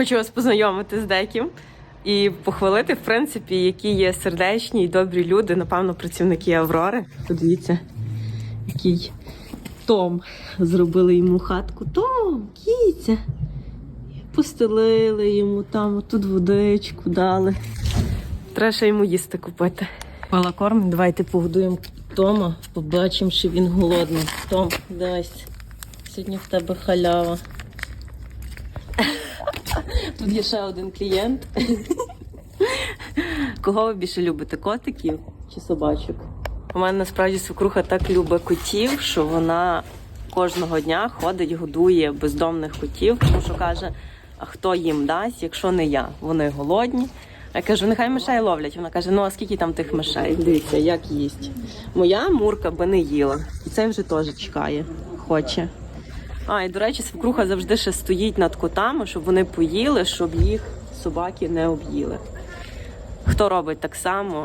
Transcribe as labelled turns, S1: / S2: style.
S1: Хочу вас познайомити з деким і похвалити, в принципі, які є сердечні і добрі люди, напевно, працівники Аврори. Подивіться, який Том зробили йому хатку. Том, кіця. Постелили йому там, тут водичку дали. Треба ще йому їсти купити. Пала корм, давайте погодуємо Тома, побачимо, що він голодний. Том, дась. Сьогодні в тебе халява. Тут є ще один клієнт. Кого ви більше любите? Котиків чи собачок? У мене насправді свекруха так любить котів, що вона кожного дня ходить, годує бездомних котів, тому що каже, а хто їм дасть, якщо не я? Вони голодні. Я кажу, нехай мишей ловлять. Вона каже: ну а скільки там тих мишей? Дивіться, як їсть. Моя мурка би не їла. І цей вже теж чекає, хоче. А, і до речі, свекруха завжди ще стоїть над котами, щоб вони поїли, щоб їх собаки не об'їли. Хто робить так само,